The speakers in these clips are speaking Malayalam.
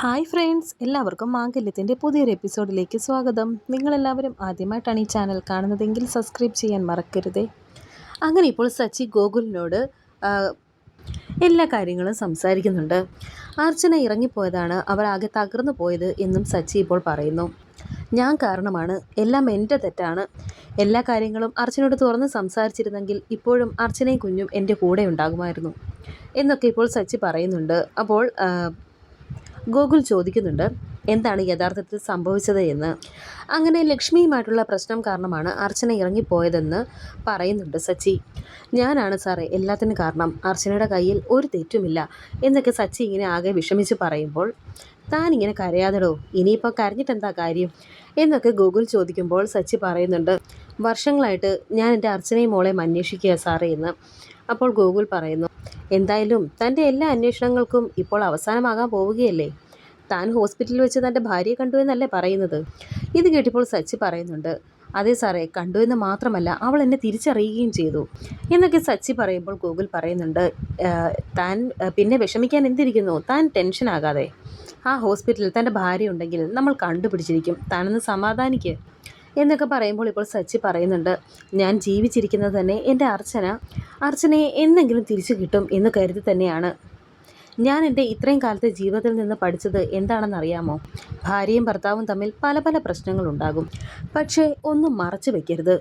ഹായ് ഫ്രണ്ട്സ് എല്ലാവർക്കും മാംഗല്യത്തിന്റെ പുതിയൊരു എപ്പിസോഡിലേക്ക് സ്വാഗതം. നിങ്ങളെല്ലാവരും ആദ്യമായിട്ടാണ് ഈ ചാനൽ കാണുന്നതെങ്കിൽ സബ്സ്ക്രൈബ് ചെയ്യാൻ മറക്കരുതേ. അങ്ങനെ ഇപ്പോൾ സച്ചി ഗോകുലിനോട് എല്ലാ കാര്യങ്ങളും സംസാരിക്കുന്നുണ്ട്. അർച്ചന ഇറങ്ങിപ്പോയതാണ് അവർ ആകെ തകർന്നു പോയത് എന്നും സച്ചി ഇപ്പോൾ പറയുന്നു. ഞാൻ കാരണമാണ് എല്ലാം എന്റെ തെറ്റാണ്. എല്ലാ കാര്യങ്ങളും അർച്ചനയോട് തുറന്ന് സംസാരിച്ചിരുന്നെങ്കിൽ ഇപ്പോഴും അർച്ചനയും കുഞ്ഞും എന്റെ കൂടെ ഉണ്ടാകുമായിരുന്നു. എന്നൊക്കെ ഇപ്പോൾ സച്ചി പറയുന്നുണ്ട്. അപ്പോൾ ഗോകുൽ ചോദിക്കുന്നുണ്ട് എന്താണ് യഥാർത്ഥത്തിൽ സംഭവിച്ചത് എന്ന്? അങ്ങനെ ലക്ഷ്മിയുമായിട്ടുള്ള പ്രശ്നം കാരണമാണ് അർച്ചന ഇറങ്ങിപ്പോയതെന്ന് പറയുന്നുണ്ട് സച്ചി. ഞാനാണ് സാറേ എല്ലാത്തിനും കാരണം. അർച്ചനയുടെ കയ്യിൽ ഒരു തെറ്റുമില്ല എന്നൊക്കെ സച്ചി ഇങ്ങനെ ആകെ വിഷമിച്ച് പറയുമ്പോൾ താൻ ഇങ്ങനെ കരയാതെടോ ഇനിയിപ്പോൾ കരഞ്ഞിട്ടെന്താ കാര്യം? എന്നൊക്കെ ഗൂഗിൾ ചോദിക്കുമ്പോൾ സച്ചി പറയുന്നുണ്ട് വർഷങ്ങളായിട്ട് ഞാൻ എന്റെ അർച്ചനയും മോളെയും അന്വേഷിക്കുക സാറേ എന്ന്. അപ്പോൾ ഗൂഗിൾ പറയുന്നു എന്തായാലും തന്റെ എല്ലാ അന്വേഷണങ്ങൾക്കും ഇപ്പോൾ അവസാനമാകാൻ പോവുകയല്ലേ? താൻ ഹോസ്പിറ്റലിൽ വെച്ച് തന്റെ ഭാര്യയെ കണ്ടു എന്നല്ലേ പറയുന്നത്? ഇത് കേട്ടപ്പോൾ സച്ചി പറയുന്നുണ്ട്. അതെ സാറേ കണ്ടു എന്ന് മാത്രമല്ല അവൾ എന്നെ തിരിച്ചറിയുകയും ചെയ്തു. എന്നൊക്കെ സച്ചി പറയുമ്പോൾ ഗൂഗിൾ പറയുന്നുണ്ട് താൻ പിന്നെ വിഷമിക്കാൻ എന്തിരിക്കുന്നു? താൻ ടെൻഷൻ ആകാതെ. ആ ഹോസ്പിറ്റലിൽ തന്റെ ഭാര്യ ഉണ്ടെങ്കിൽ നമ്മൾ കണ്ടുപിടിച്ചിരിക്കും. താനൊന്ന് സമാധാനിക്ക്. എന്നൊക്കെ പറയുമ്പോൾ ഇപ്പോൾ സച്ചി പറയുന്നുണ്ട് ഞാൻ ജീവിച്ചിരിക്കുന്നത് തന്നെ എന്റെ അർച്ചന. അർച്ചനയെ എന്നെങ്കിലും തിരിച്ചു കിട്ടും എന്ന് കരുതി തന്നെയാണ്. ഞാൻ എന്റെ ഇത്രയും കാലത്തെ ജീവിതത്തിൽ നിന്ന് പഠിച്ചത് എന്താണെന്നറിയാമോ? ഭാര്യയും ഭർത്താവും തമ്മിൽ പല പല പ്രശ്നങ്ങളുണ്ടാകും. പക്ഷേ ഒന്നും മറച്ചു വെക്കരുത്.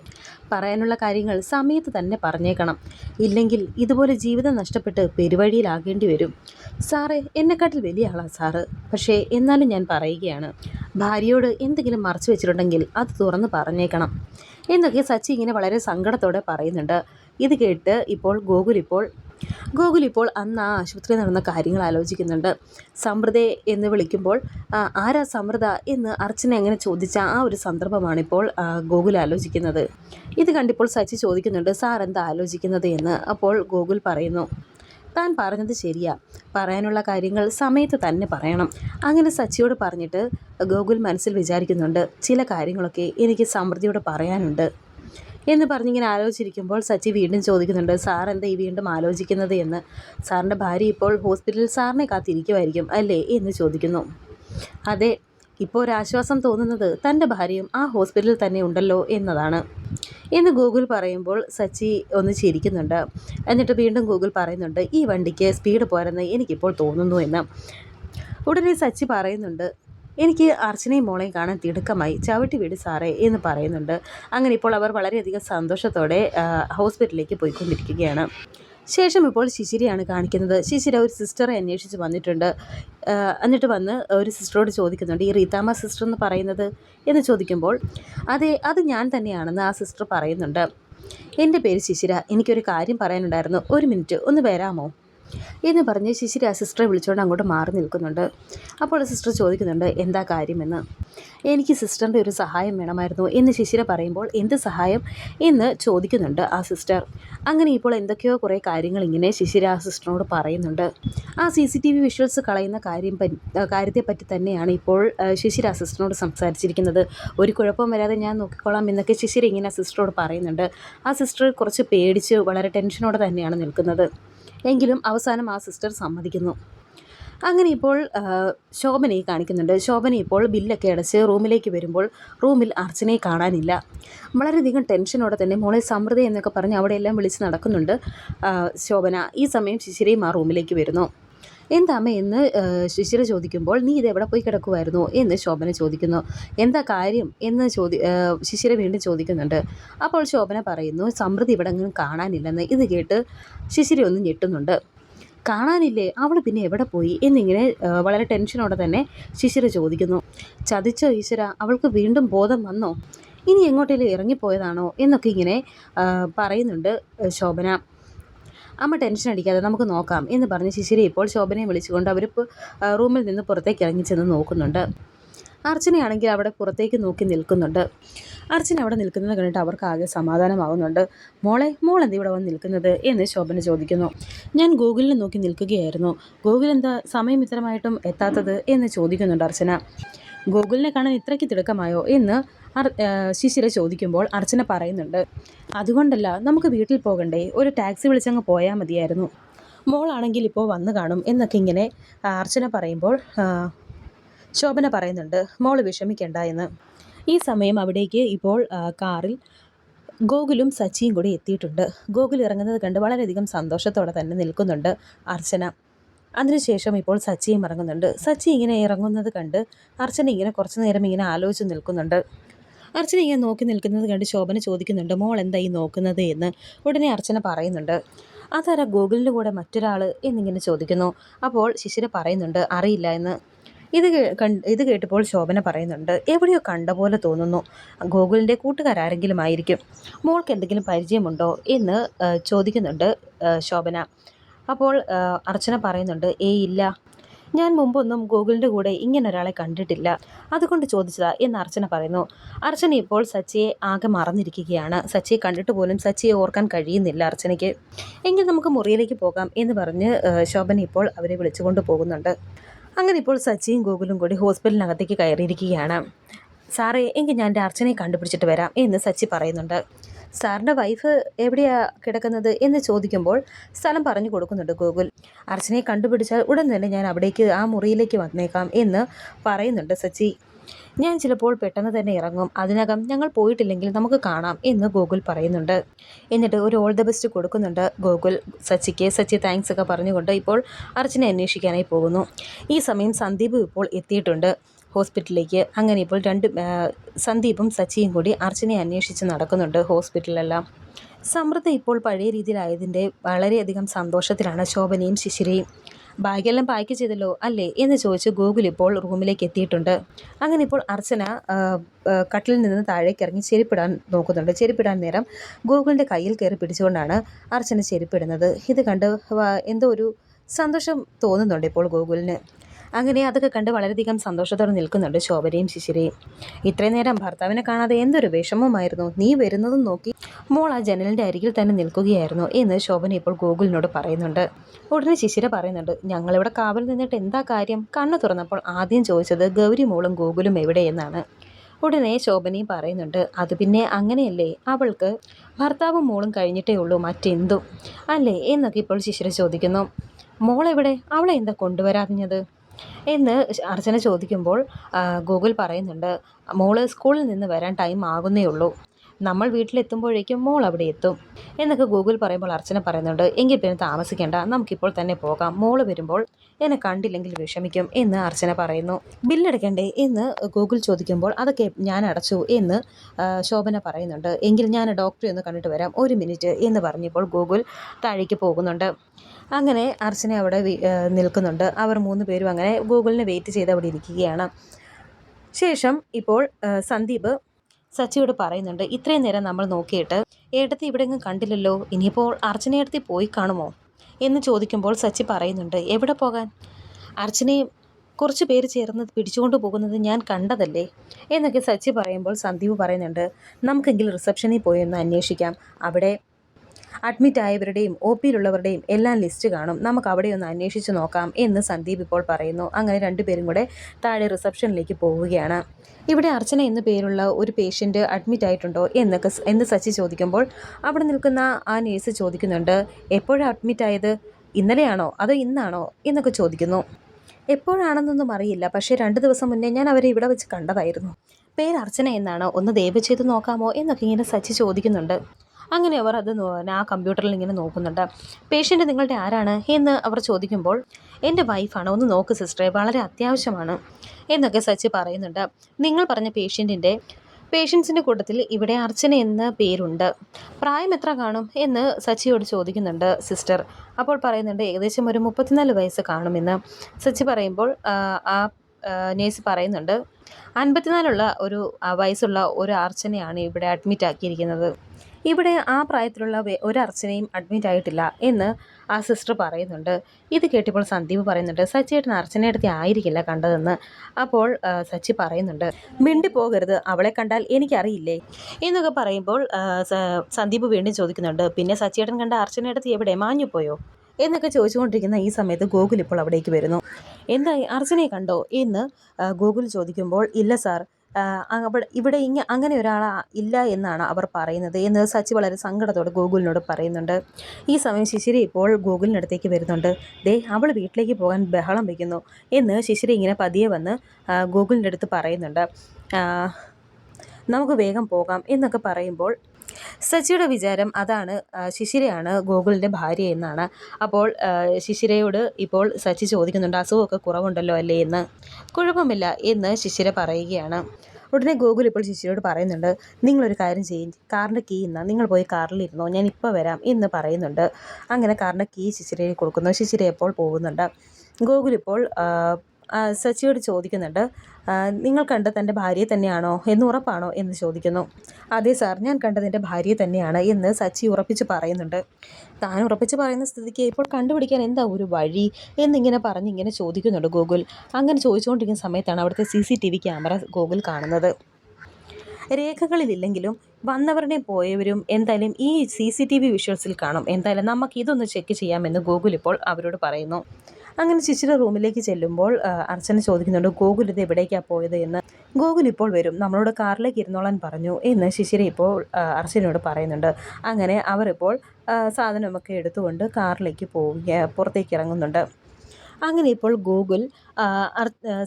പറയാനുള്ള കാര്യങ്ങൾ സമയത്ത് തന്നെ പറഞ്ഞേക്കണം. ഇല്ലെങ്കിൽ ഇതുപോലെ ജീവിതം നഷ്ടപ്പെട്ട് പെരുവഴിയിലാകേണ്ടി വരും. സാറേ എന്നെക്കാട്ടിൽ വലിയ ആളാണ് സാറ്. പക്ഷേ എന്നാലും ഞാൻ പറയുകയാണ്. ഭാര്യയോട് എന്തെങ്കിലും മറച്ചു വെച്ചിട്ടുണ്ടെങ്കിൽ അത് തുറന്ന് പറഞ്ഞേക്കണം. എന്നൊക്കെ സച്ചി ഇങ്ങനെ വളരെ സങ്കടത്തോടെ പറയുന്നുണ്ട്. ഇത് കേട്ട് ഇപ്പോൾ ഗോകുൽ ഇപ്പോൾ ഗോകുൽ ഇപ്പോൾ അന്ന് ആ ആശുപത്രിയിൽ നടന്ന കാര്യങ്ങൾ ആലോചിക്കുന്നുണ്ട്. സമൃദ്ധ എന്ന് വിളിക്കുമ്പോൾ ആരാ സമൃദ്ധ എന്ന് അർച്ചന എങ്ങനെ ചോദിച്ച ആ ഒരു സന്ദർഭമാണിപ്പോൾ ഗോകുൽ ആലോചിക്കുന്നത്. ഇത് കണ്ടിപ്പോൾ സച്ചി ചോദിക്കുന്നുണ്ട് സാർ എന്താ ആലോചിക്കുന്നത് എന്ന്? അപ്പോൾ ഗോകുൽ പറയുന്നു താൻ പറഞ്ഞത് ശരിയാ. പറയാനുള്ള കാര്യങ്ങൾ സമയത്ത് തന്നെ പറയണം. അങ്ങനെ സച്ചിയോട് പറഞ്ഞിട്ട് ഗോകുൽ മനസ്സിൽ വിചാരിക്കുന്നുണ്ട് ചില കാര്യങ്ങളൊക്കെ എനിക്ക് സമൃദ്ധിയോട് പറയാനുണ്ട്. എന്ന് പറഞ്ഞിങ്ങനെ ആലോചിച്ചിരിക്കുമ്പോൾ സച്ചി വീണ്ടും ചോദിക്കുന്നുണ്ട് സാർ എന്താ ഈ വീണ്ടും ആലോചിക്കുന്നത് എന്ന്? സാറിന്റെ ഭാര്യ ഇപ്പോൾ ഹോസ്പിറ്റലിൽ സാറിനെ കാത്തിരിക്കുമായിരിക്കും അല്ലേ? എന്ന് ചോദിക്കുന്നു. അതെ ഇപ്പോൾ ഒരാശ്വാസം തോന്നുന്നത് തന്റെ ഭാര്യയും ആ ഹോസ്പിറ്റലിൽ തന്നെ ഉണ്ടല്ലോ എന്നതാണ്. എന്ന് ഗൂഗിൾ പറയുമ്പോൾ സച്ചി ഒന്ന് ചിരിക്കുന്നുണ്ട്. എന്നിട്ട് വീണ്ടും ഗൂഗിൾ പറയുന്നുണ്ട് ഈ വണ്ടിക്ക് സ്പീഡ് പോരെന്ന് എനിക്കിപ്പോൾ തോന്നുന്നു എന്ന്. ഉടനെ സച്ചി പറയുന്നുണ്ട് എനിക്ക് അർച്ചനയും മോളെയും കാണാൻ തിടുക്കമായി. ചവിട്ടി വീട് സാറേ എന്ന് പറയുന്നുണ്ട്. അങ്ങനെ ഇപ്പോൾ അവർ വളരെയധികം സന്തോഷത്തോടെ ഹോസ്പിറ്റലിലേക്ക് പോയിക്കൊണ്ടിരിക്കുകയാണ്. ശേഷം ഇപ്പോൾ ശിശിരയാണ് കാണിക്കുന്നത്. ശിശിര ഒരു സിസ്റ്ററെ അന്വേഷിച്ച് വന്നിട്ടുണ്ട്. എന്നിട്ട് വന്ന് ഒരു സിസ്റ്ററോട് ചോദിക്കുന്നുണ്ട് ഈ റീതാമ സിസ്റ്റർ എന്ന് പറയുന്നത്? എന്ന് ചോദിക്കുമ്പോൾ അതെ അത് ഞാൻ തന്നെയാണെന്ന് ആ സിസ്റ്റർ പറയുന്നുണ്ട്. എന്റെ പേര് ശിശിര. എനിക്കൊരു കാര്യം പറയാനുണ്ടായിരുന്നു. ഒരു മിനിറ്റ് ഒന്ന് വരാമോ? എന്ന് പറഞ്ഞ് ശിശിര സിസ്റ്ററെ വിളിച്ചുകൊണ്ട് അങ്ങോട്ട് മാറി നിൽക്കുന്നുണ്ട്. അപ്പോൾ സിസ്റ്റർ ചോദിക്കുന്നുണ്ട് എന്താ കാര്യമെന്ന്? എനിക്ക് സിസ്റ്ററിന്റെ ഒരു സഹായം വേണമായിരുന്നു എന്ന് ശിശിര പറയുമ്പോൾ എന്ത് സഹായം? എന്ന് ചോദിക്കുന്നുണ്ട് ആ സിസ്റ്റർ അങ്ങനെ ഇപ്പോൾ എന്തൊക്കെയോ കുറേ കാര്യങ്ങൾ ഇങ്ങനെ ശിശിര ആ സിസ്റ്ററിനോട് പറയുന്നുണ്ട്. ആ C C T V visuals കളയുന്ന കാര്യം കാര്യത്തെപ്പറ്റി തന്നെയാണ് ഇപ്പോൾ ശിശിര സിസ്റ്ററിനോട് സംസാരിച്ചിരിക്കുന്നത്. ഒരു കുഴപ്പം വരാതെ ഞാൻ നോക്കിക്കോളാം എന്നൊക്കെ ശിശിര ഇങ്ങനെ സിസ്റ്ററോട് പറയുന്നുണ്ട്. ആ സിസ്റ്റർ കുറച്ച് പേടിച്ച് വളരെ ടെൻഷനോടെ തന്നെയാണ് നിൽക്കുന്നത്. എങ്കിലും അവസാനം ആ സിസ്റ്റർ സമ്മതിക്കുന്നു. അങ്ങനെ ഇപ്പോൾ ശോഭനയെ കാണിക്കുന്നുണ്ട്. ശോഭന ഇപ്പോൾ ബില്ലൊക്കെ അടച്ച് റൂമിലേക്ക് വരുമ്പോൾ റൂമിൽ അർച്ചനയെ കാണാനില്ല. വളരെയധികം ടെൻഷനോടെ തന്നെ മോളെ സമൃദ്ധി എന്നൊക്കെ പറഞ്ഞ് അവിടെയെല്ലാം വിളിച്ച് നടക്കുന്നുണ്ട് ശോഭന. ഈ സമയം ശിശിരയും ആ റൂമിലേക്ക് വരുന്നു. എന്താ അമ്മ എന്ന് ശിശിര ചോദിക്കുമ്പോൾ നീ ഇത് എവിടെ പോയി കിടക്കുമായിരുന്നു എന്ന് ശോഭന ചോദിക്കുന്നു. എന്താ കാര്യം എന്ന് ചോദി ശിശിര വീണ്ടും ചോദിക്കുന്നുണ്ട്. അപ്പോൾ ശോഭന പറയുന്നു സമൃദ്ധി ഇവിടെ എങ്ങും കാണാനില്ലെന്ന് ഇത് കേട്ട് ശിശിര ഒന്ന് ഞെട്ടുന്നുണ്ട്. കാണാനില്ലേ? അവൾ പിന്നെ എവിടെ പോയി? എന്നിങ്ങനെ വളരെ ടെൻഷനോടെ തന്നെ ശിശിര ചോദിക്കുന്നു. ചതിച്ചോ ഈശ്വര? അവൾക്ക് വീണ്ടും ബോധം വന്നോ? ഇനി എങ്ങോട്ടേലും ഇറങ്ങിപ്പോയതാണോ? എന്നൊക്കെ ഇങ്ങനെ പറയുന്നുണ്ട് ശോഭന. അമ്മ ടെൻഷൻ അടിക്കാതെ നമുക്ക് നോക്കാം എന്ന് പറഞ്ഞ് ശിശിരി ഇപ്പോൾ ശോഭനയെ വിളിച്ചുകൊണ്ട് അവർ റൂമിൽ നിന്ന് പുറത്തേക്ക് ഇറങ്ങി ചെന്ന് നോക്കുന്നുണ്ട്. അർച്ചനയാണെങ്കിൽ അവിടെ പുറത്തേക്ക് നോക്കി നിൽക്കുന്നുണ്ട്. അർച്ചന അവിടെ നിൽക്കുന്നത് കണ്ടിട്ട് അവർക്ക് ആകെ സമാധാനമാവുന്നുണ്ട്. മോളെ മോൾ എന്താ ഇവിടെ വന്ന് നിൽക്കുന്നത് എന്ന് ശോഭന ചോദിക്കുന്നു. ഞാൻ ഗൂഗിളിൽ നോക്കി നിൽക്കുകയായിരുന്നു. ഗൂഗിൾ എന്താ സമയം ഇത്രമായിട്ടും എത്താത്തത് എന്ന് ചോദിക്കുന്നുണ്ട് അർച്ചന. ഗൂഗിളിനെ കാണാൻ ഇത്രയ്ക്ക് തിടുക്കമായോ എന്ന് ശിശിര ചോദിക്കുമ്പോൾ അർച്ചന പറയുന്നുണ്ട് അതുകൊണ്ടല്ല നമുക്ക് വീട്ടിൽ പോകണ്ടേ ഒരു ടാക്സി വിളിച്ചങ്ങ് പോയാൽ മതിയായിരുന്നു. മോളാണെങ്കിൽ ഇപ്പോൾ വന്നു കാണും എന്നൊക്കെ ഇങ്ങനെ അർച്ചന പറയുമ്പോൾ ശോഭന പറയുന്നുണ്ട് മോൾ വിഷമിക്കേണ്ട എന്ന്. ഈ സമയം അവിടേക്ക് ഇപ്പോൾ കാറിൽ ഗോകുലും സച്ചിയും കൂടി എത്തിയിട്ടുണ്ട്. ഗോകുൽ ഇറങ്ങുന്നത് കണ്ട് വളരെയധികം സന്തോഷത്തോടെ തന്നെ നിൽക്കുന്നുണ്ട് അർച്ചന. അതിനുശേഷം ഇപ്പോൾ സച്ചിയും ഇറങ്ങുന്നുണ്ട്. സച്ചി ഇങ്ങനെ ഇറങ്ങുന്നത് കണ്ട് അർച്ചന ഇങ്ങനെ കുറച്ചു നേരം ഇങ്ങനെ ആലോചിച്ച് നിൽക്കുന്നുണ്ട്. അർച്ചന ഇങ്ങനെ നോക്കി നിൽക്കുന്നത് കണ്ട് ശോഭന ചോദിക്കുന്നുണ്ട് മോൾ എന്താ ഈ നോക്കുന്നത്? എന്ന് ഉടനെ അർച്ചന പറയുന്നുണ്ട്. അതാരാ ഗൂഗിളിന്റെ കൂടെ മറ്റൊരാൾ എന്നിങ്ങനെ ചോദിക്കുന്നു. അപ്പോൾ ശിശിര പറയുന്നുണ്ട് അറിയില്ല എന്ന്. ഇത് കണ്ട് ഇത് കേട്ടപ്പോൾ ശോഭന പറയുന്നുണ്ട് എവിടെയോ കണ്ട പോലെ തോന്നുന്നു. ഗൂഗിളിന്റെ കൂട്ടുകാരാരെങ്കിലും ആയിരിക്കും. മോൾക്ക് എന്തെങ്കിലും പരിചയമുണ്ടോ? എന്ന് ചോദിക്കുന്നുണ്ട് ശോഭന. അപ്പോൾ അർച്ചന പറയുന്നുണ്ട് ഏയ് ഇല്ല. ഞാൻ മുമ്പൊന്നും ഗൂഗിളിന്റെ കൂടെ ഇങ്ങനെ ഒരാളെ കണ്ടിട്ടില്ല. അതുകൊണ്ട് ചോദിച്ചതാ എന്ന് അർച്ചന പറയുന്നു. അർച്ചന ഇപ്പോൾ സച്ചിയെ ആകെ മറന്നിരിക്കുകയാണ്. സച്ചിയെ കണ്ടിട്ട് പോലും സച്ചിയെ ഓർക്കാൻ കഴിയുന്നില്ല അർച്ചനയ്ക്ക്. എങ്കിൽ നമുക്ക് മുറിയിലേക്ക് പോകാം എന്ന് പറഞ്ഞ് ശോഭന ഇപ്പോൾ അവരെ വിളിച്ചുകൊണ്ട് പോകുന്നുണ്ട്. അങ്ങനെ ഇപ്പോൾ സച്ചിയും ഗൂഗിളും കൂടി ഹോസ്പിറ്റലിനകത്തേക്ക് കയറിയിരിക്കുകയാണ്. സാറേ എങ്കിൽ ഞാൻ എന്റെ അർച്ചനയെ കണ്ടുപിടിച്ചിട്ട് വരാം എന്ന് സച്ചി പറയുന്നുണ്ട്. സാറിന്റെ വൈഫ് എവിടെയാ കിടക്കുന്നത് എന്ന് ചോദിക്കുമ്പോൾ സ്ഥലം പറഞ്ഞു കൊടുക്കുന്നുണ്ട് ഗൂഗിൾ. അർച്ചനയെ കണ്ടുപിടിച്ചാൽ ഉടൻ തന്നെ ഞാൻ അവിടേക്ക് ആ മുറിയിലേക്ക് വന്നേക്കാം എന്ന് പറയുന്നുണ്ട് സച്ചി. ഞാൻ ചിലപ്പോൾ പെട്ടെന്ന് തന്നെ ഇറങ്ങും. അതിനകം ഞങ്ങൾ പോയിട്ടില്ലെങ്കിൽ നമുക്ക് കാണാം എന്ന് ഗൂഗിൾ പറയുന്നുണ്ട്. എന്നിട്ട് ഒരു ഓൾ ദ ബെസ്റ്റ് കൊടുക്കുന്നുണ്ട് ഗൂഗിൾ. സച്ചിക്ക് സച്ചി താങ്ക്സ് ഒക്കെ പറഞ്ഞുകൊണ്ട് ഇപ്പോൾ അർച്ചനെ അന്വേഷിക്കാനായി പോകുന്നു. ഈ സമയം സന്ദീപ് ഇപ്പോൾ എത്തിയിട്ടുണ്ട്. ഹോസ്പിറ്റലിലേക്ക്. അങ്ങനെ ഇപ്പോൾ രണ്ട് സന്ദീപും സച്ചിയും കൂടി അർച്ചനയെ അന്വേഷിച്ച് നടക്കുന്നുണ്ട് ഹോസ്പിറ്റലിലെല്ലാം സമൃദ്ധ ഇപ്പോൾ പഴയ രീതിയിലായതിന്റെ വളരെയധികം സന്തോഷത്തിലാണ് ശോഭനയും ശിശിരയും. ബാഗെല്ലാം പാക്ക് ചെയ്തല്ലോ അല്ലേ? എന്ന് ചോദിച്ച് ഗൂഗിൾ ഇപ്പോൾ റൂമിലേക്ക് എത്തിയിട്ടുണ്ട്. അങ്ങനെ ഇപ്പോൾ അർച്ചന കട്ടിലിൽ നിന്ന് താഴേക്ക് ഇറങ്ങി ചെരുപ്പിടാൻ നോക്കുന്നുണ്ട്. ചെരുപ്പിടാൻ നേരം ഗൂഗിളിന്റെ കയ്യിൽ കയറി പിടിച്ചുകൊണ്ടാണ് അർച്ചന ചെരുപ്പിടുന്നത്. ഇത് കണ്ട് എന്തോ ഒരു സന്തോഷം തോന്നുന്നുണ്ട് ഇപ്പോൾ ഗൂഗിളിന്. അങ്ങനെ അതൊക്കെ കണ്ട് വളരെയധികം സന്തോഷത്തോടെ നിൽക്കുന്നുണ്ട് ശോഭനയും ശിശിരയും. ഇത്രയും നേരം ഭർത്താവിനെ കാണാതെ എന്തൊരു വിഷമമായിരുന്നു. നീ വരുന്നതും നോക്കി മോൾ ആ ജനലിന്റെ അരികിൽ തന്നെ നിൽക്കുകയായിരുന്നു എന്ന് ശോഭന ഇപ്പോൾ ഗൂഗിളിനോട് പറയുന്നുണ്ട്. ഉടനെ ശിശിര പറയുന്നുണ്ട് ഞങ്ങളിവിടെ കാവൽ നിന്നിട്ട് എന്താ കാര്യം? കണ്ണു തുറന്നപ്പോൾ ആദ്യം ചോദിച്ചത് ഗൗരി മോളും ഗൂഗിളും എവിടെയെന്നാണ്. ഉടനെ ശോഭനയും പറയുന്നുണ്ട് അത് പിന്നെ അങ്ങനെയല്ലേ? അവൾക്ക് ഭർത്താവും മോളും കഴിഞ്ഞിട്ടേ ഉള്ളൂ മറ്റെന്തും അല്ലേ? എന്നൊക്കെ ഇപ്പോൾ ശിശിര ചോദിക്കുന്നു. മോളെവിടെ? അവളെ എന്താ കൊണ്ടുവരാഞ്ഞത്? എന്ന് അർച്ചന ചോദിക്കുമ്പോൾ ഗൂഗിൾ പറയുന്നുണ്ട് മോൾ സ്കൂളിൽ നിന്ന് വരാൻ ടൈം ആകുന്നേ ഉള്ളൂ. നമ്മൾ വീട്ടിലെത്തുമ്പോഴേക്കും മോൾ അവിടെ എത്തും. എന്നൊക്കെ ഗൂഗിൾ പറയുമ്പോൾ അർച്ചന പറയുന്നുണ്ട് എങ്കിൽ പിന്നെ താമസിക്കേണ്ട നമുക്കിപ്പോൾ തന്നെ പോകാം. മോൾ വരുമ്പോൾ എന്നെ കണ്ടില്ലെങ്കിൽ വിഷമിക്കും എന്ന് അർച്ചന പറയുന്നു. ബില്ലടയ്ക്കണ്ടേ? എന്ന് ഗൂഗിൾ ചോദിക്കുമ്പോൾ അതൊക്കെ ഞാൻ അടച്ചു എന്ന് ശോഭന പറയുന്നുണ്ട്. എങ്കിൽ ഞാൻ ഡോക്ടറെ ഒന്ന് കണ്ടിട്ട് വരാം ഒരു മിനിറ്റ് എന്ന് പറഞ്ഞപ്പോൾ ഗൂഗിൾ താഴേക്ക് പോകുന്നുണ്ട്. അങ്ങനെ അർച്ചന അവിടെ നിൽക്കുന്നുണ്ട്. അവർ മൂന്ന് പേരും അങ്ങനെ ഗൂഗിളിനെ വെയിറ്റ് ചെയ്ത് അവിടെ ഇരിക്കുകയാണ്. ശേഷം ഇപ്പോൾ സന്ദീപ് സച്ചിയോട് പറയുന്നുണ്ട് ഇത്രയും നേരം നമ്മൾ നോക്കിയിട്ട് ഏട്ടത്തി ഇവിടെ എങ്ങും കണ്ടില്ലല്ലോ ഇനിയിപ്പോൾ അർച്ചനയെടുത്തി പോയി കാണുമോ? എന്ന് ചോദിക്കുമ്പോൾ സച്ചി പറയുന്നുണ്ട് എവിടെ പോകാൻ? അർച്ചനയെ കുറച്ച് പേര് ചേർന്ന് പിടിച്ചുകൊണ്ട് പോകുന്നത് ഞാൻ കണ്ടതല്ലേ? എന്നൊക്കെ സച്ചി പറയുമ്പോൾ സന്ദീപ് പറയുന്നുണ്ട് നമുക്കെങ്കിൽ റിസപ്ഷനിൽ പോയി ഒന്ന് അന്വേഷിക്കാം. അവിടെ അഡ്മിറ്റ് ആയവരുടെയും ഒ പിയിലുള്ളവരുടെയും എല്ലാം ലിസ്റ്റ് കാണും. നമുക്ക് അവിടെ ഒന്ന് അന്വേഷിച്ച് നോക്കാം എന്ന് സന്ദീപ് ഇപ്പോൾ പറയുന്നു. അങ്ങനെ രണ്ടുപേരും കൂടെ താഴെ റിസപ്ഷനിലേക്ക് പോവുകയാണ്. ഇവിടെ അർച്ചന എന്നു പേരുള്ള ഒരു പേഷ്യന്റ് അഡ്മിറ്റ് ആയിട്ടുണ്ടോ എന്നൊക്കെ എന്ന് സച്ചി ചോദിക്കുമ്പോൾ അവിടെ നിൽക്കുന്ന ആ നേഴ്സ് ചോദിക്കുന്നുണ്ട് എപ്പോഴാണ് അഡ്മിറ്റ് ആയത്? ഇന്നലെയാണോ? അതോ ഇന്നാണോ? എന്നൊക്കെ ചോദിക്കുന്നു. എപ്പോഴാണെന്നൊന്നും അറിയില്ല. പക്ഷേ രണ്ട് ദിവസം മുന്നേ ഞാൻ അവരെ ഇവിടെ വെച്ച് കണ്ടതായിരുന്നു. പേര് അർച്ചന എന്നാണ്. ഒന്ന് ദയവ് ചെയ്ത് നോക്കാമോ? എന്നൊക്കെ ഇങ്ങനെ സച്ചി ചോദിക്കുന്നുണ്ട്. അങ്ങനെ അവർ അത് ആ കമ്പ്യൂട്ടറിൽ ഇങ്ങനെ നോക്കുന്നുണ്ട്. പേഷ്യന്റ് നിങ്ങളുടെ ആരാണ്? എന്ന് അവർ ചോദിക്കുമ്പോൾ എന്റെ വൈഫാണ് ഒന്ന് നോക്ക് സിസ്റ്ററെ വളരെ അത്യാവശ്യമാണ്. എന്നൊക്കെ സച്ചി പറയുന്നുണ്ട്. നിങ്ങൾ പറഞ്ഞ പേഷ്യന്റിന്റെ പേഷ്യൻസിന്റെ കൂട്ടത്തിൽ ഇവിടെ അർച്ചന എന്ന പേരുണ്ട്. പ്രായം എത്ര കാണും? എന്ന് സച്ചിയോട് ചോദിക്കുന്നുണ്ട് സിസ്റ്റർ അപ്പോൾ പറയുന്നുണ്ട് ഏകദേശം ഒരു മുപ്പത്തിനാല് വയസ്സ് കാണുമെന്ന്. സച്ചി പറയുമ്പോൾ ആ, നേഴ്സ് പറയുന്നുണ്ട് അൻപത്തിനാലുള്ള ഒരു വയസ്സുള്ള ഒരു അർച്ചനയാണ് ഇവിടെ അഡ്മിറ്റ് ആക്കിയിരിക്കുന്നത്. ഇവിടെ ആ പ്രായത്തിലുള്ള ഒരർച്ചനയും അഡ്മിറ്റ് ആയിട്ടില്ല എന്ന് ആ സിസ്റ്റർ പറയുന്നുണ്ട്. ഇത് കേട്ടപ്പോൾ സന്ദീപ് പറയുന്നുണ്ട് സച്ചിയേട്ടൻ അർച്ചനയടുത്ത് ആയിരിക്കില്ല കണ്ടതെന്ന്. അപ്പോൾ സച്ചി പറയുന്നുണ്ട് മിണ്ടി പോകരുത് അവളെ കണ്ടാൽ എനിക്കറിയില്ലേ? എന്നൊക്കെ പറയുമ്പോൾ സന്ദീപ് വീണ്ടും ചോദിക്കുന്നുണ്ട് പിന്നെ സച്ചിയേട്ടൻ കണ്ട അർച്ചനയടുത്ത് എവിടെ? മാഞ്ഞുപോയോ എന്നൊക്കെ ചോദിച്ചുകൊണ്ടിരിക്കുന്ന ഈ സമയത്ത് ഗോകുൽ ഇപ്പോൾ അവിടേക്ക് വരുന്നു. എന്തായി? അർച്ചനയെ കണ്ടോ? എന്ന് ഗോകുൽ ചോദിക്കുമ്പോൾ ഇല്ല സാർ അവിടെ ഇവിടെ ഇങ്ങ അങ്ങനെ ഒരാൾ ഇല്ല എന്നാണ് അവർ പറയുന്നത് എന്ന് സച്ചി വളരെ സങ്കടത്തോടെ ഗൂഗിളിനോട് പറയുന്നുണ്ട്. ഈ സമയം ശിശിരി ഇപ്പോൾ ഗോകുലിനടുത്തേക്ക് വരുന്നുണ്ട്. ദേ അവൾ വീട്ടിലേക്ക് പോകാൻ ബഹളം വയ്ക്കുന്നു എന്ന് ശിശിരി ഇങ്ങനെ പതിയെ വന്ന് ഗോകുലിന്റെ അടുത്ത് പറയുന്നുണ്ട്. നമുക്ക് വേഗം പോകാം എന്നൊക്കെ പറയുമ്പോൾ സച്ചിയുടെ വിചാരം അതാണ്. ശിശിരയാണ് ഗോകുലിന്റെ ഭാര്യ എന്നാണ്. അപ്പോൾ ശിശിരയോട് ഇപ്പോൾ സച്ചി ചോദിക്കുന്നുണ്ട് അസുഖമൊക്കെ കുറവുണ്ടല്ലോ അല്ലേ എന്ന്? കുഴപ്പമില്ല എന്ന് ശിശിര പറയുകയാണ്. ഉടനെ ഗോകുൽ ഇപ്പോൾ ശിശിരയോട് പറയുന്നുണ്ട് നിങ്ങളൊരു കാര്യം ചെയ്യും കാറിന്റെ കീ ഇന്നാ നിങ്ങൾ പോയി കാറിലിരുന്നോ ഞാൻ ഇപ്പോൾ വരാം എന്ന് പറയുന്നുണ്ട്. അങ്ങനെ കാറിന്റെ കീ ശിശിരയിൽ കൊടുക്കുന്നു ശിശിര എപ്പോൾ പോകുന്നുണ്ട്. ഗോകുൽ ഇപ്പോൾ സച്ചിയോട് ചോദിക്കുന്നുണ്ട് നിങ്ങൾ കണ്ട തന്റെ ഭാര്യയെ തന്നെയാണോ എന്ന് ഉറപ്പാണോ എന്ന് ചോദിക്കുന്നു. അതെ സാർ ഞാൻ കണ്ടത് എന്റെ ഭാര്യയെ തന്നെയാണ് എന്ന് സച്ചി ഉറപ്പിച്ച് പറയുന്നുണ്ട്. താൻ ഉറപ്പിച്ച് പറയുന്ന സ്ഥിതിക്ക് ഇപ്പോൾ കണ്ടുപിടിക്കാൻ എന്താ ഒരു വഴി എന്നിങ്ങനെ പറഞ്ഞ് ഇങ്ങനെ ചോദിക്കുന്നുണ്ട് ഗൂഗിൾ. അങ്ങനെ ചോദിച്ചുകൊണ്ടിരിക്കുന്ന സമയത്താണ് അവിടുത്തെ C C T V camera Google കാണുന്നത്. രേഖകളിലില്ലെങ്കിലും വന്നവരുടെയും പോയവരും എന്തായാലും ഈ സി സി ടി വി വിഷ്വൽസിൽ കാണും. എന്തായാലും നമുക്ക് ഇതൊന്ന് ചെക്ക് ചെയ്യാമെന്ന് ഗൂഗിൾ ഇപ്പോൾ അവരോട് പറയുന്നു. അങ്ങനെ ശിശിര റൂമിലേക്ക് ചെല്ലുമ്പോൾ അർച്ചന ചോദിക്കുന്നുണ്ട് ഗോകുൽ ഇത് എവിടേക്കാണ് പോയത്? എന്ന്. ഗോകുൽ ഇപ്പോൾ വരും. നമ്മളോട് കാറിലേക്ക് ഇരുന്നോളാൻ പറഞ്ഞു എന്ന് ശിശിര ഇപ്പോൾ അർച്ചനയോട് പറയുന്നുണ്ട്. അങ്ങനെ അവരിപ്പോൾ സാധനമൊക്കെ എടുത്തുകൊണ്ട് കാറിലേക്ക് പോവുക പുറത്തേക്ക് ഇറങ്ങുന്നുണ്ട്. അങ്ങനെ ഇപ്പോൾ ഗൂഗിൾ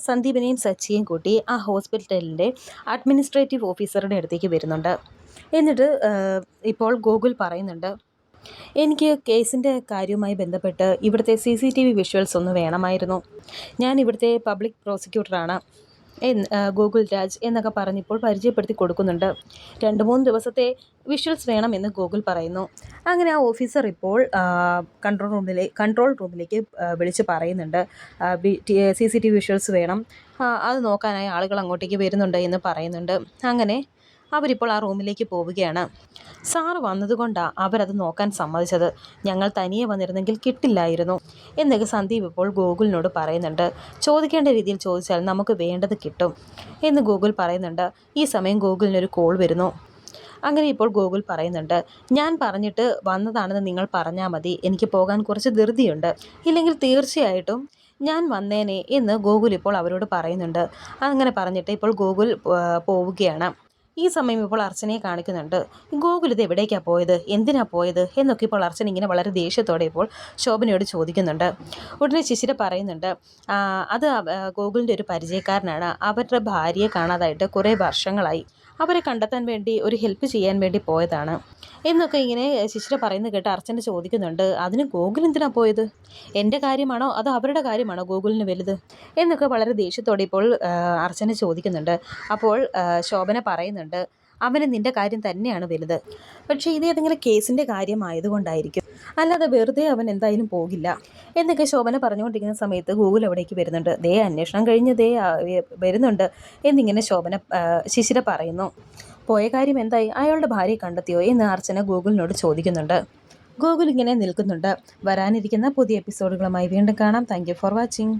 സന്ദീപിനെയും സച്ചിയെയും കൂട്ടി ആ ഹോസ്പിറ്റലിന്റെ അഡ്മിനിസ്ട്രേറ്റീവ് ഓഫീസറുടെ അടുത്തേക്ക് വരുന്നുണ്ട്. എന്നിട്ട് ഇപ്പോൾ ഗൂഗിൾ പറയുന്നുണ്ട് എനിക്ക് കേസിന്റെ കാര്യവുമായി ബന്ധപ്പെട്ട് ഇവിടുത്തെ C C T V visuals ഒന്ന് വേണമായിരുന്നു. ഞാൻ ഇവിടുത്തെ പബ്ലിക് പ്രോസിക്യൂട്ടറാണ്. ഗൂഗിൾ രാജ് എന്നൊക്കെ പറഞ്ഞിപ്പോൾ പരിചയപ്പെടുത്തി കൊടുക്കുന്നുണ്ട്. രണ്ട് മൂന്ന് ദിവസത്തെ വിഷ്വൽസ് വേണമെന്ന് ഗൂഗിൾ പറയുന്നു. അങ്ങനെ ആ ഓഫീസർ ഇപ്പോൾ കൺട്രോൾ റൂമിലെ കൺട്രോൾ റൂമിലേക്ക് വിളിച്ച് പറയുന്നുണ്ട്. C C T V visuals വേണം. അത് നോക്കാനായി ആളുകൾ അങ്ങോട്ടേക്ക് വരുന്നുണ്ട് എന്ന് പറയുന്നുണ്ട്. അങ്ങനെ അവരിപ്പോൾ ആ റൂമിലേക്ക് പോവുകയാണ്. സാറ് വന്നതുകൊണ്ടാണ് അവരത് നോക്കാൻ സമ്മതിച്ചത്. ഞങ്ങൾ തനിയെ വന്നിരുന്നെങ്കിൽ കിട്ടില്ലായിരുന്നു. എന്നൊക്കെ സന്ദീപ് ഇപ്പോൾ ഗൂഗിളിനോട് പറയുന്നുണ്ട്. ചോദിക്കേണ്ട രീതിയിൽ ചോദിച്ചാൽ നമുക്ക് വേണ്ടത് കിട്ടും എന്ന് ഗൂഗിൾ പറയുന്നുണ്ട്. ഈ സമയം ഗൂഗിളിനൊരു കോൾ വരുന്നു. അങ്ങനെ ഇപ്പോൾ ഗൂഗിൾ പറയുന്നുണ്ട് ഞാൻ പറഞ്ഞിട്ട് വന്നതാണെന്ന് നിങ്ങൾ പറഞ്ഞാൽ മതി. എനിക്ക് പോകാൻ കുറച്ച് ധൃതിയുണ്ട്. ഇല്ലെങ്കിൽ തീർച്ചയായിട്ടും ഞാൻ വന്നേനെ എന്ന് ഗൂഗിൾ ഇപ്പോൾ അവരോട് പറയുന്നുണ്ട്. അങ്ങനെ പറഞ്ഞിട്ട് ഇപ്പോൾ ഗൂഗിൾ പോവുകയാണ്. ഈ സമയം ഇപ്പോൾ അർച്ചനയെ കാണിക്കുന്നുണ്ട്. ഗോകുൽ ഇത് എവിടേക്കാണ് പോയത്? എന്തിനാ പോയത്? എന്നൊക്കെ ഇപ്പോൾ അർച്ചന ഇങ്ങനെ വളരെ ദേഷ്യത്തോടെ ഇപ്പോൾ ശോഭനയോട് ചോദിക്കുന്നുണ്ട്. ഉടനെ ശിശിര പറയുന്നുണ്ട് അത് ഗോകുലിന്റെ ഒരു പരിചയക്കാരനാണ്. അവരുടെ ഭാര്യയെ കാണാതായിട്ട് കുറേ വർഷങ്ങളായി. അവരെ കണ്ടെത്താൻ വേണ്ടി ഒരു ഹെൽപ്പ് ചെയ്യാൻ വേണ്ടി പോയതാണ്. എന്നൊക്കെ ഇങ്ങനെ ശിശിര പറയുന്നത് കേട്ട് അർച്ചന ചോദിക്കുന്നുണ്ട് അതിന് ഗൂഗിൾ എന്തിനാണ് പോയത്? എന്റെ കാര്യമാണോ? അതോ അവരുടെ കാര്യമാണോ ഗൂഗിളിന് വലുത്? എന്നൊക്കെ വളരെ ദേഷ്യത്തോടെ ഇപ്പോൾ അർച്ചന ചോദിക്കുന്നുണ്ട്. അപ്പോൾ ശോഭന പറയുന്നുണ്ട് അവന് നിന്റെ കാര്യം തന്നെയാണ് വലുത്. പക്ഷേ ഇത് ഏതെങ്കിലും കേസിന്റെ കാര്യമായതുകൊണ്ടായിരിക്കും. അല്ലാതെ വെറുതെ അവൻ എന്തായാലും പോകില്ല. എന്നൊക്കെ ശോഭന പറഞ്ഞുകൊണ്ടിരിക്കുന്ന സമയത്ത് ഗൂഗിൾ അവിടേക്ക് വരുന്നുണ്ട്. ദേ അന്വേഷണം കഴിഞ്ഞ് ദേ വരുന്നുണ്ട് എന്നിങ്ങനെ ശോഭന ശിശിര പറയുന്നു. പോയ കാര്യം എന്തായി? അയാളുടെ ഭാര്യയെ കണ്ടെത്തിയോ? എന്ന് അർച്ചന ഗൂഗിളിനോട് ചോദിക്കുന്നുണ്ട്. ഗൂഗിൾ ഇങ്ങനെ നിൽക്കുന്നുണ്ട്. വരാനിരിക്കുന്ന പുതിയ എപ്പിസോഡുകളുമായി വീണ്ടും കാണാം. Thank for watching